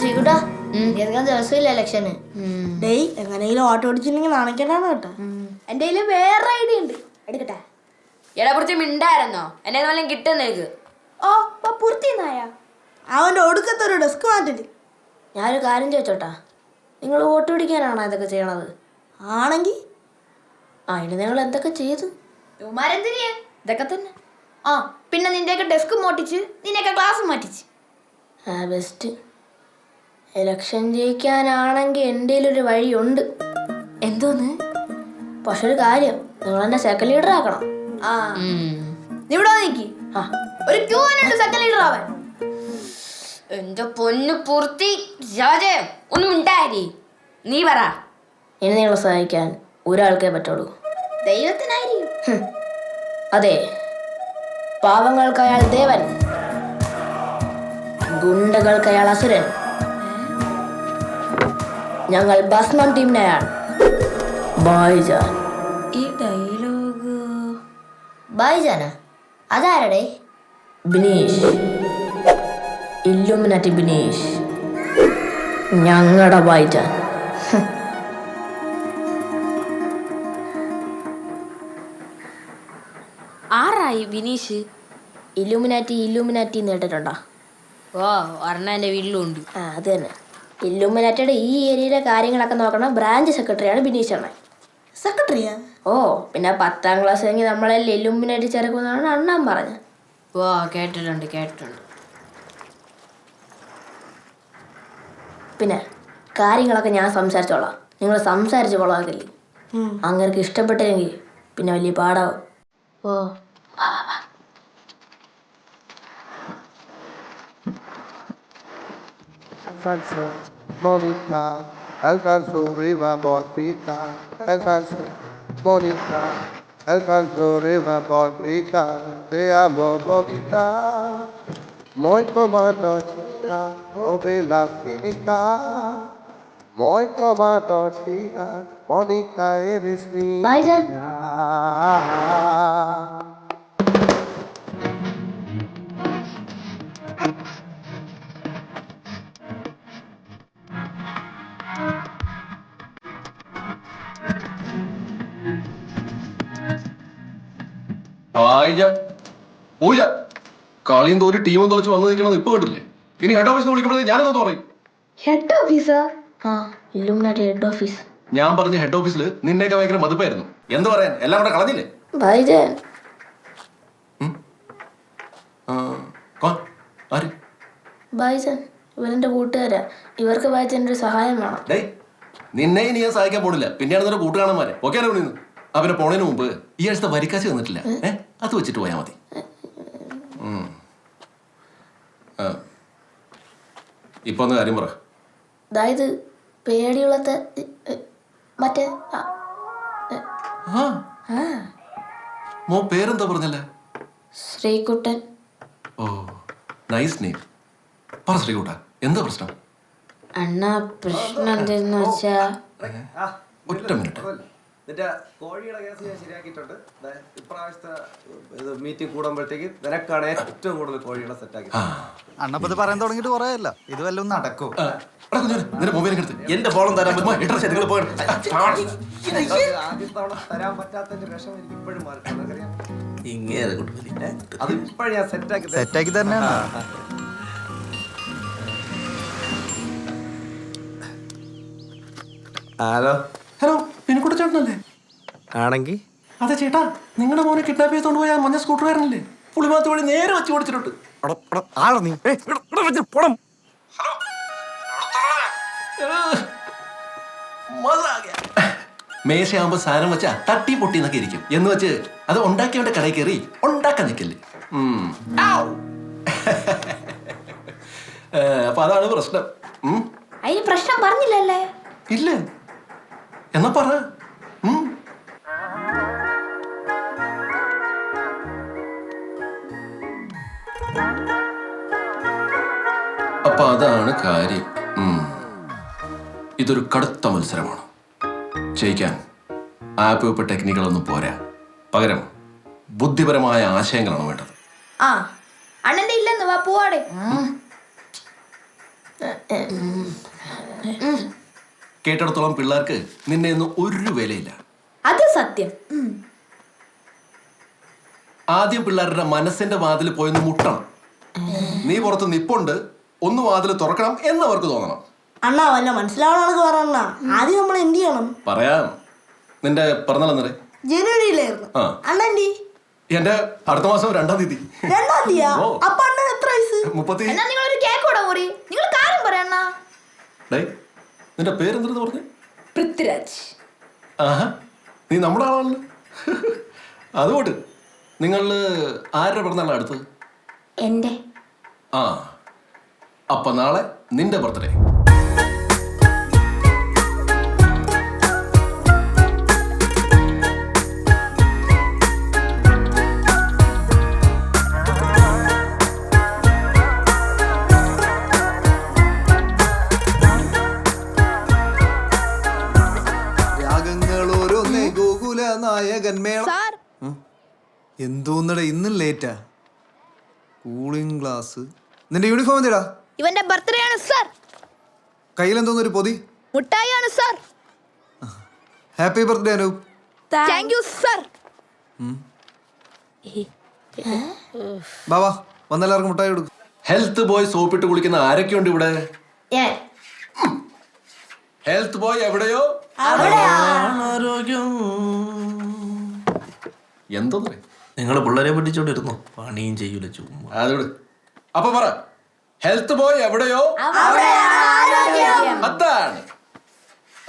ശ്രീകുട്ടാ ദിവസമില്ല ഇലക്ഷന് ഡേയ് എങ്ങനെയെങ്കിലും ഓട്ടോ ഓടിച്ചില്ലെങ്കിൽ നാണക്കേടാണ് കേട്ടോ. എന്റെ കയ്യിൽ വേറെ ഐഡിയ ഉണ്ട്. എടുക്കട്ടെ. എടാ കുറച്ച് മിണ്ടായിരുന്നോ? എന്നെ നല്ല കിട്ടുന്നേക്ക് ഓ പൂർത്തി നായ അവന്റെ ഒടുക്കത്തൊരു ഡെസ്ക് മാറ്റി ഞാനൊരു കാര്യം ചോദിച്ചോട്ടാ. നിങ്ങൾ വോട്ട് പിടിക്കാനാണോ ഇതൊക്കെ ചെയ്യണത്? ആണെങ്കിൽ? അതിന് നിങ്ങൾ എന്തൊക്കെ ചെയ്തു? ഇതൊക്കെ തന്നെ. ആ പിന്നെ നിന്റെയൊക്കെ ഡെസ്ക് മോട്ടിച്ച് നിന്നെയൊക്കെ ക്ലാസ് മാറ്റിച്ച്. ആ ബെസ്റ്റ് ഇലക്ഷൻ ജയിക്കാനാണെങ്കിൽ എന്റെ ഒരു വഴിയുണ്ട്. എന്തോന്ന്? പക്ഷെ ഒരു കാര്യം നിങ്ങൾ എന്നെ സെക്കൻഡ് ലീഡർ ആക്കണം. ആ. നീ ഇവിടെ നിൽക്കി ആ. ഒരു ക്യൂ ഉണ്ട് സെക്കൻഡ് ലീഡർ ആവാൻ. എന്റെ പൊന്ന് പൂർത്തി. രാജേ ഒന്നും ഉണ്ടായി നീ പറ. ഇനി നിങ്ങളെ സഹായിക്കാൻ ഒരാൾക്കേ പറ്റുള്ളൂ. ദൈവത്തിനായിരിക്കും അതെ. പാവങ്ങൾക്ക് അയാൾ ദേവൻ. ഗുണ്ടകൾക്ക് അയാൾ അസുരൻ. ഞങ്ങൾ ഭസ്മം ടീമിനെയാണ്. ബായ്ജാൻ ഈ ഡയലോഗ് ബായ്ജാനാ അതാരടെ? ബിനീഷ്. ഇല്ലുമിനാറ്റി ബിനീഷ്. ഞങ്ങളുടെ ബായ്ജാൻ ആരായി ബിനീഷ്? ഇല്ലുമിനാറ്റി ഇല്ലുമിനാറ്റി എന്ന് കേട്ടിട്ടുണ്ടോ? ഓ ഒരെണ്ണ എന്റെ വീട്ടിലുണ്ട്. ആ അത് തന്നെ. ഇല്ലുമിനാറ്റിയുടെ ഈ ഏരിയയിലെ കാര്യങ്ങളൊക്കെ നോക്കണ. ബ്രാഞ്ച് സെക്രട്ടറിയാണ് ബിനീഷ് അണ്ണൻ സെക്രട്ടറിയാ? ഓ പിന്നെ പത്താം ക്ലാസ് കഴിഞ്ഞ് നമ്മളെല്ലാം ഇല്ലുമിനാറ്റി ചേർക്കുമെന്നാണ് അണ്ണൻ പറഞ്ഞത്. ഓ കേട്ടിട്ടുണ്ട് കേട്ടിട്ടുണ്ട്. പിന്നെ കാര്യങ്ങളൊക്കെ ഞാൻ സംസാരിച്ചോളാം. നിങ്ങൾ സംസാരിച്ച് കൊള്ളാക്കില്ലേ അങ്ങനെ ഇഷ്ടപ്പെട്ടില്ലെങ്കിൽ പിന്നെ വലിയ പാടാവും. ഓ. Alcanzó bonita, alcanzó riva bonita, alcanzó bonita, alcanzó riva bonita, te amo bonita. Muy como nochita, ove la finita. Muy como nochita, bonita eres mía. കളിയും തോരി ടീമും തോച്ച് വന്നു നിൽക്കണമെന്ന് ഇപ്പൊ കണ്ടില്ലേ? ഇനി ഹെഡ് ഓഫീസിൽ വിളിക്കുമ്പോഴേ ഞാനെന്ന് പറയും? ഹെഡ് ഓഫീസർ ആ? ഹെഡ് ഓഫീസ് ഞാൻ പറഞ്ഞ ഹെഡ് ഓഫീസിൽ നിന്നെയൊക്കെ ഭയങ്കര മതിപ്പായിരുന്നു. എന്ത് പറയാൻ? എല്ലാം കൂടെ കളഞ്ഞില്ലേ? ആര്? കൂട്ടുകാരാ. ഇവർക്ക് ഒരു സഹായം വേണം. നിന്നെ ഇനി ഞാൻ സഹായിക്കാൻ പോണില്ല. പിന്നെയാണ് നിന്റെ കൂട്ടുകാണന്മാരെ ഓക്കെ ആണ് അവനെ പോണതിന് മുമ്പ് ഈ ആഴ്ചത്തെ വരിക്കാശ് തന്നിട്ടില്ല ഏ? അത് വെച്ചിട്ട് പോയാൽ മതി. ഇപ്പൊ ഒന്ന് കാര്യം പറ. അതായത് പേടിയുള്ളത്തെ മറ്റേ മോ പേരെന്താ പറഞ്ഞല്ലേ? ശ്രീകുട്ടൻ. Oh nice name. പറ ശ്രീകുട്ട എന്താ പ്രശ്നം? അണ്ണ പ്രശ്നം എന്തെന്ന് വെച്ചാ? ഒറ്റ മിനിറ്റ്. നിന്റെ കോഴിയുടെ കേസ് ഞാൻ ശരിയാക്കിയിട്ടുണ്ട്. ഇപ്രാവശ്യത്തെ ഇത് മീറ്റിംഗ് കൂടുമ്പോഴത്തേക്ക് നിനക്കാണ് ഏറ്റവും കൂടുതൽ കോഴികളെ സെറ്റാക്കി അണ്ണപ്പത് പറയാൻ തുടങ്ങിയിട്ട് കുറേയല്ല. ഇത് വല്ലതും നടക്കും. എന്റെ ഫോണും തരാൻ പറ്റുമോ? നിങ്ങൾ പോയി. ആദ്യ തവണ തരാൻ പറ്റാത്തതിന്റെ വിഷമം എനിക്ക് ഇപ്പോഴും മാറി അത് ഇപ്പോഴും ഞാൻ സെറ്റാക്കി. സെറ്റാക്കി തന്നെയാണ്. ഹലോ ഹലോ പിന്നിക്കൂടെ ചേട്ടനല്ലേ ആണെങ്കിൽ അതെ ചേട്ടാ നിങ്ങളുടെ മോനെ കിഡ്നാപ്പ് ചെയ്തോണ്ട് പോയ ആ മഞ്ഞ സ്കൂട്ടർ വരണില്ലേ പുളിമാത്ത് വഴി നേരെ വെച്ച് ഓടിച്ചിട്ടുണ്ട്. മേശയാകുമ്പോ സാധനം വെച്ചാ തട്ടി പൊട്ടി എന്നൊക്കെ ഇരിക്കും. എന്ന് വെച്ച് അത് ഉണ്ടാക്കിയവന്റെ കടയിൽ കയറി ഉണ്ടാക്കാൻ നിൽക്കല്ലേ അപ്പൊ അതാണ് പ്രശ്നം. അതിന് പ്രശ്നം പറഞ്ഞില്ലല്ലേ? ഇല്ല. എന്നാ പറ. അപ്പൊ അതാണ് കാര്യം. ഇതൊരു കടുത്ത മത്സരമാണ്. ജയിക്കാൻ ആപ്പ് വെപ്പ് ടെക്നിക്കുകളൊന്നും പോരാ. പകരം ബുദ്ധിപരമായ ആശയങ്ങളാണ് വേണ്ടത്. ആ ഇല്ലെന്ന് വാ പോവാടെ. കേട്ടിടത്തോളം പിള്ളേർക്ക് നിന്നെ ഒന്നും ഒരു വിലയില്ല. അത് സത്യം. ആദ്യം പിള്ളേരുടെ മനസ്സിന്റെ വാതിൽ പോയൊന്ന് മുട്ടണം. നീ പുറത്ത് നിപ്പുണ്ട് ഒന്ന് വാതിൽ തുറക്കണം എന്ന് അവർക്ക് തോന്നണം. അണ്ണാ വല്ല മനസ്സിലാവണമെന്നൊക്കെ പറയണ ആദ്യം നമ്മൾ എന്ത് ചെയ്യണം? പറയാം. നിന്റെ പിറന്നാളെന്നറേ ജനുവരിയിലായിരുന്നു. ആ. അണ്ണന്റെ എന്റെ അടുത്ത മാസം രണ്ടാം തീയതി. രണ്ടാം തീയതിയാ? ഓ. അപ്പൊ അണ്ണൻ എത്ര വയസ്സ്? മുപ്പത്തി എന്നാ നിങ്ങളൊരു കേക്ക് കൂടെ നിങ്ങൾ കാര്യം പറയണ്ണ ഡേ നിന്റെ പേരെന്തെന്ന് പറഞ്ഞു? പൃഥ്വിരാജ്. ആഹാ നീ നമ്മുടെ ആളാണല്ലോ. അതുകൊണ്ട് നിങ്ങൾ ആരുടെ പിറന്നാളാണ് അടുത്തത് എന്റെ ആ അപ്പൊ നാളെ നിന്റെ ബർത്ത്ഡേ എന്തോന്നടാ ഇന്നും ലേറ്റാ കൂളിംഗ് ഗ്ലാസ് നിന്റെ യൂണിഫോം എന്തിടാ? ഇവന്റെ ബർത്ത്ഡേ ആണ് സർ കയ്യിൽ എന്തോന്നൊരു പൊതി? മുട്ടായി ആണ് sir happy birthday Anoop. Thank you sir Baba വന്നെല്ലാവർക്കും മുട്ടായി കൊടുക്കും. ഹെൽത്ത് ബോയ് സോപ്പിട്ട് കുളിക്കുന്ന ആരൊക്കെയുണ്ട് ഇവിടെ? ഹെൽത്ത് ബോയ് എവിടെയോ? എന്തോന്ന് നിങ്ങൾ പിള്ളേരെ പറ്റിച്ചോണ്ടിരുന്നോ? പണിയും ചെയ്യൂല ചുമ്മാ. അതോട് അപ്പൊ പറ. ഹെൽത്ത് ബോയ് എവിടെയോ? അതാണ്.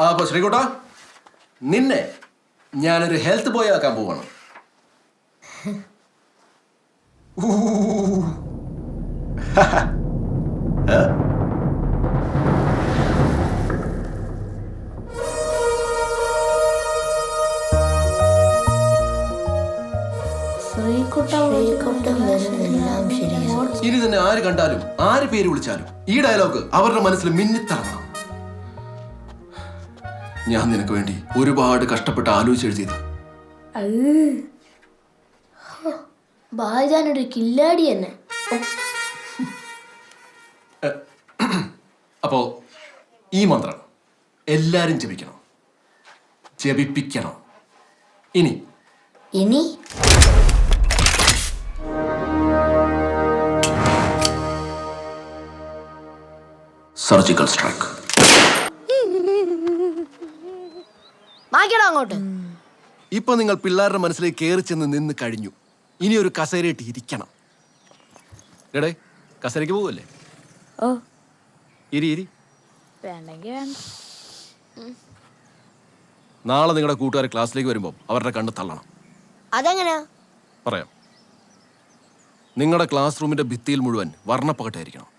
ആ, അപ്പൊ ശ്രീകുട്ട നിന്നെ ഞാനൊരു ഹെൽത്ത് ബോയ് ആക്കാൻ പോവാണ്. ഊ. ഇനി തന്നെ ആര് കണ്ടാലും ആര് പേര് വിളിച്ചാലും ഈ ഡയലോഗ് അവരുടെ മനസ്സിൽ മിന്നിത്തിറങ്ങണം. ഞാൻ നിനക്ക് വേണ്ടി ഒരുപാട് കഷ്ടപ്പെട്ട് ആലോചിച്ചെഴുതിയത് ബാജാനൊരു കില്ലാടി തന്നെ അപ്പോ ഈ മന്ത്രം എല്ലാരും ജപിക്കണം. ജപിപ്പിക്കണം. ഇനി. ഇനി? സർജിക്കൽ സ്ട്രൈക്ക് അങ്ങോട്ട്. ഇപ്പൊ നിങ്ങൾ പിള്ളേരുടെ മനസ്സിലേക്ക് കയറി ചെന്ന് നിന്ന് കഴിഞ്ഞു. ഇനി ഒരു കസേരയിട്ട് ഇരിക്കണം. എടേ കസേരക്ക് പോവല്ലേ? ഓ. ഇരി ഇരി. വേണ്ടെങ്കി വേണ്ട. നാളെ നിങ്ങളുടെ കൂട്ടുകാർ ക്ലാസ്സിലേക്ക് വരുമ്പോൾ അവരുടെ കണ്ണ് തള്ളണം. അതെങ്ങനെയാ? പറയാം. നിങ്ങളുടെ ക്ലാസ് റൂമിന്റെ ഭിത്തിയിൽ മുഴുവൻ വർണപ്പകട്ടായിരിക്കണം.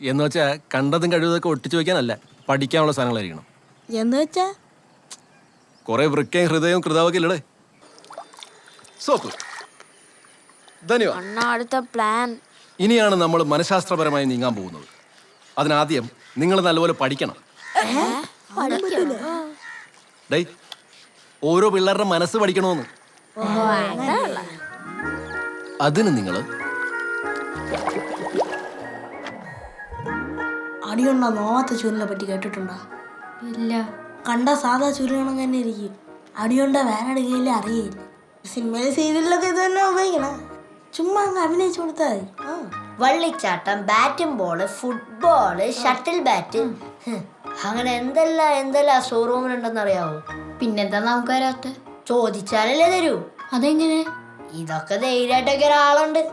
എന്ന് വെച്ചാൽ കണ്ടതും കഴിവതൊക്കെ ഒട്ടിച്ചു വെക്കാനല്ല പഠിക്കാനുള്ള സാധനങ്ങളായിരിക്കണം. എന്ന് വെച്ചാ കുറെ വൃക്കയും ഹൃദയവും കൃതാവൊക്കെ ഇല്ലടേ. സോപ്പ്. ധന്യവാദം അണ്ണാ അടുത്ത പ്ലാൻ ഇനിയാണ് നമ്മൾ മനഃശാസ്ത്രപരമായി നീങ്ങാൻ പോകുന്നത്. അതിനാദ്യം നിങ്ങൾ നല്ലപോലെ പഠിക്കണം. ഡേ ഓരോ പിള്ളേരുടെ മനസ്സ് പഠിക്കണമെന്ന് അതിന് നിങ്ങൾ അടിയുണ്ടോ നോവാത്ത ചൂരിനെ പറ്റി കേട്ടിട്ടുണ്ടോ? ഇല്ല. കണ്ട സാധാ ചുരുകണം തന്നെ ഇരിക്കും. അടിയുണ്ട? വേറെ അടുക്കയില്ല അറിയില്ല. സിനിമയിൽ സീരിയലിലൊക്കെ ഇത് തന്നെ ഉപയോഗിക്കണം. ചുമ്മാ അങ്ങ് അഭിനയിച്ചു കൊടുത്താൽ മതി. ആ. വള്ളിച്ചാട്ടം ബാറ്റും ബോൾ ഫുട്ബോൾ ഷട്ടിൽ ബാറ്റ്. ഹ്, അങ്ങനെ എന്തെല്ലാം എന്തെല്ലാം ഷോറൂമിലുണ്ടെന്ന് അറിയാവോ പിന്നെന്താ നമുക്ക് വരാത്ത ചോദിച്ചാലല്ലേ തരൂ. അതെങ്ങനെ? ഇതൊക്കെ ധൈര്യമായിട്ടൊക്കെ ഒരാളുണ്ട്.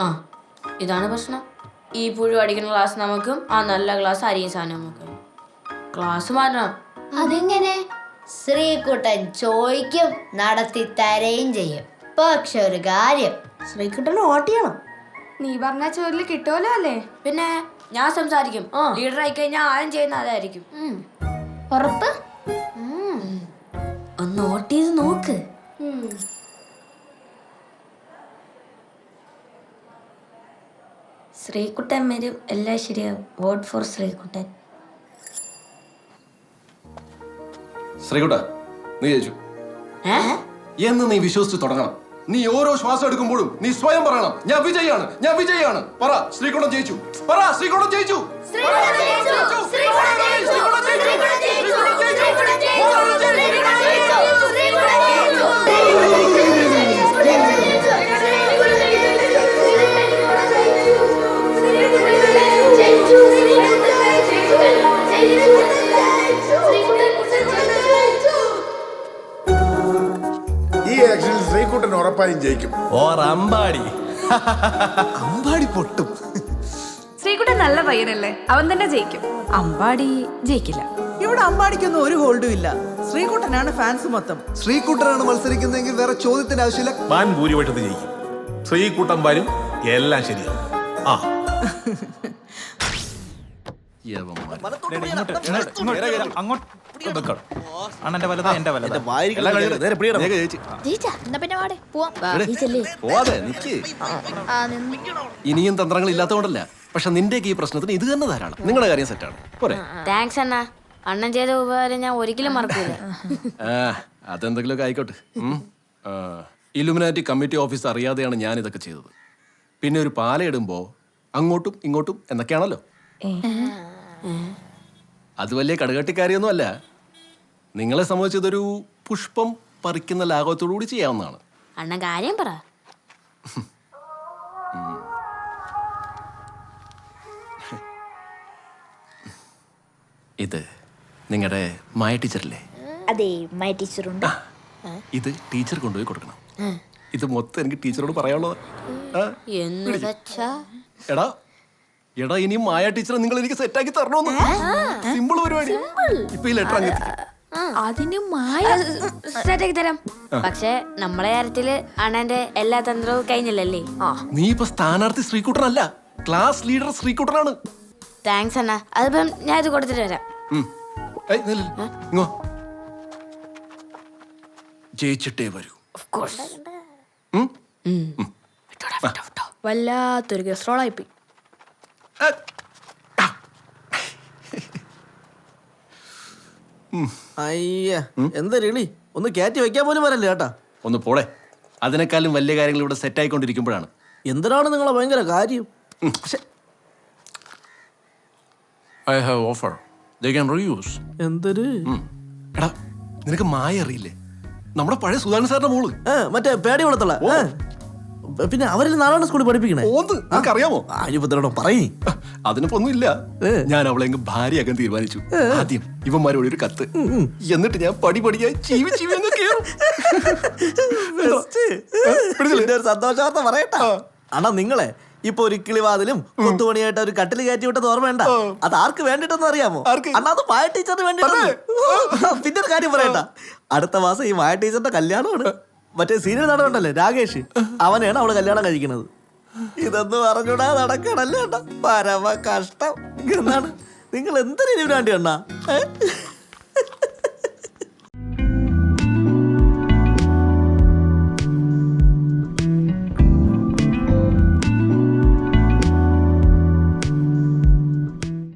ആ. ഇതാണ് പ്രശ്നം. ഈ പുഴു അടിക്കുന്ന ക്ലാസ് നമുക്കും ആ നല്ല ക്ലാസ് അരിയും സാധനം നമുക്ക്. ക്ലാസ് മാറ്റണം. അതെങ്ങനെ? ശ്രീകുട്ടൻ ചോദിക്കും നടത്തി തരുകയും ചെയ്യും. പക്ഷെ ഒരു കാര്യം ശ്രീകുട്ടൻ ഓട്ടിയണം ചെയ്യണം. നീ പറഞ്ഞ ചോദ്യം കിട്ടുമല്ലോ അല്ലേ? പിന്നെ ഞാൻ സംസാരിക്കും. ലീഡർ ആയി കഴിഞ്ഞാൽ ആരും ചെയ്യുന്ന അതായിരിക്കും. ഉറപ്പ്? ഒന്ന് ഓട്ടിയത് ചെയ്ത് നോക്ക്. ശ്രീകുട്ടൻ വരും എല്ലാം ശരിയാവും. Vote for Sreekuttan. ശ്രീകുട്ട നീ ജയിച്ചു. എന്ന് നീ വിശ്വസിച്ച് തുടങ്ങണം. നീ ഓരോ ശ്വാസം എടുക്കുമ്പോഴും നീ സ്വയം പറയണം. ഞാൻ വിജയാണ് ഞാൻ വിജയാണ്. പറ ശ്രീകുണം ജയിച്ചു. പറ ശ്രീകുണം ജയിച്ചു. ഈ ജയിക്കും. ഓർ അമ്പാടി അമ്പാടി പൊട്ടും. ശ്രീകുട്ടൻ നല്ല പയ്യനല്ലേ? അവൻ തന്നെ ജയിക്കും. അമ്പാടി ജയിക്കില്ല. ഇവിടെ അമ്പാടിക്കൊന്നും ഒരു ഹോൾഡും ഇല്ല. ശ്രീകുട്ടനാണ് ഫാൻസ് മൊത്തം. ശ്രീകുട്ടനാണ് മത്സരിക്കുന്നതെങ്കിൽ വേറെ ചോദ്യത്തിന്റെ ആവശ്യമില്ല. വാൻ ഭൂരിപക്ഷത്തിൽ ജയിക്കും. ശ്രീകുട്ടൻ വരും എല്ലാം ശരിയാവും. ആ. അണ്ണന്റെ വലത് എന്റെ വലത്. നീയൊക്കെ ജയിച്ച്. എന്നാ പിന്നെ വാടെ? പോവാം. എടേ, പോവാതെ നിക്ക്. ആ നിന്ന്. ഇനിയും തന്ത്രങ്ങൾ ഇല്ലാത്തതുകൊണ്ടല്ല. പക്ഷെ നിന്റെയൊക്കെ ഈ പ്രശ്നത്തിന് ഇത് തന്നെ ധാരാളം. നിങ്ങളുടെ കാര്യം സെറ്റാണ് പോരെ. താങ്ക്സ് അണ്ണ. അണ്ണൻ ചെയ്ത ഉപകാരം ഞാൻ ഒരിക്കലും മറക്കില്ല ആ അതെന്തെങ്കിലുമൊക്കെ ആയിക്കോട്ടെ. ഉം. ആ, ഇലുമിനാറ്റി കമ്മിറ്റി ഓഫീസ് അറിയാതെയാണ് ഞാൻ ഇതൊക്കെ ചെയ്തത്. പിന്നെ ഒരു പാലയിടുമ്പോ അങ്ങോട്ടും ഇങ്ങോട്ടും എന്നൊക്കെയാണല്ലോ. അത് വലിയ കടുകട്ടിക്കാരിയൊന്നും അല്ല നിങ്ങളെ സംബന്ധിച്ചതൊരു പുഷ്പം പറിക്കുന്ന ലാഘവത്തോടു കൂടി ചെയ്യാവുന്നതാണ്. അണ്ണൻ കാര്യം പറ. ഇത് നിങ്ങളുടെ മായ ടീച്ചറല്ലേ? അതെ മായ ടീച്ചറുണ്ട്. ഇത് ടീച്ചർ കൊണ്ടുപോയി കൊടുക്കണം. ഇത് മൊത്തം എനിക്ക് ടീച്ചറോട് പറയാനുള്ളത്. എടാ എടാ ഇനി മായ ടീച്ചറെ നിങ്ങൾ എനിക്ക് സെറ്റാക്കി തരണോന്ന്. സിമ്പിൾ പരിപാടി. ഇപ്പൊ ഈ ലെറ്റർ അങ്ങ് അതിന് മായ സെറ്റാക്കി തരാം. പക്ഷെ നമ്മളെ കാര്യത്തിൽ അണ്ണന്റെ എല്ലാ തന്ത്രവും കഴിഞ്ഞില്ലല്ലേ? നീ ഇപ്പൊ സ്ഥാനാർത്ഥി ശ്രീകുട്ടനല്ല ക്ലാസ് ലീഡർ ശ്രീകുട്ടനാണ്. താങ്ക്സ് അണ്ണ. അതിപ്പം ഞാൻ ഇത് കൊടുത്തിട്ട് വരാം. ജയിച്ചിട്ടേ വരൂ? വല്ലാത്തൊരു ഗസ്ട്രോളായിപ്പോയി അയ്യ ഒന്ന് കയറ്റി വെക്കാൻ പോലും വരല്ലേ ചേട്ടാ ഒന്ന് പോളെ. അതിനേക്കാളും വലിയ കാര്യങ്ങൾ ഇവിടെ സെറ്റ് ആയിക്കൊണ്ടിരിക്കുമ്പോഴാണ്. എന്തിനാണ് നിങ്ങളെ ഭയങ്കര കാര്യം? I have offer they can reuse എന്തൊരു എടാ നിനക്ക് മായ അറിയില്ലേ? നമ്മുടെ പഴയ സുധാകരൻ സാറിന്റെ മോൾ. മറ്റേ പേടി വളർത്തല പിന്നെ അവരിൽ നാലാണ് സ്കൂളിൽ പഠിപ്പിക്കണേ. അറിയാമോ ആയുപത്രോടം പറയ്. അതിനിപ്പോ ഒന്നുമില്ല ഞാൻ അവളെ ഭാര്യയാക്കാൻ തീരുമാനിച്ചു. ആദ്യം ഇവന്മാരോട് ഒരു കത്ത് എന്നിട്ട് ഞാൻ പടി പടിയായി ചീവി ചീവി സന്തോഷവാർത്ത പറയട്ടാ. അണ്ണാ നിങ്ങളെ ഇപ്പൊ ഒരു കിളിവാതിലും കൊത്തുപണിയായിട്ട് ഒരു കട്ടിൽ കയറ്റി വിട്ടത് ഓർമ്മ വേണ്ട അത് ആർക്ക് വേണ്ടിട്ടെന്ന് അറിയാമോ? അണ്ണാ അത് മായ ടീച്ചറിന് വേണ്ടിട്ടാണ് പിന്നെ ഒരു കാര്യം പറയണ്ട അടുത്ത മാസം ഈ മായ ടീച്ചറിന്റെ കല്യാണമാണ്. മറ്റേ സീരിയൽ നടനുണ്ടല്ലേ രാകേഷ്? അവനെയാണ് അവൾ കല്യാണം കഴിക്കുന്നത്. ഇതൊന്നും പറഞ്ഞൂടാ നടക്കണല്ലേ പരമ കഷ്ടം. എന്നാണ്. നിങ്ങൾ എന്തിനു വേണ്ടി അണ്ണാ?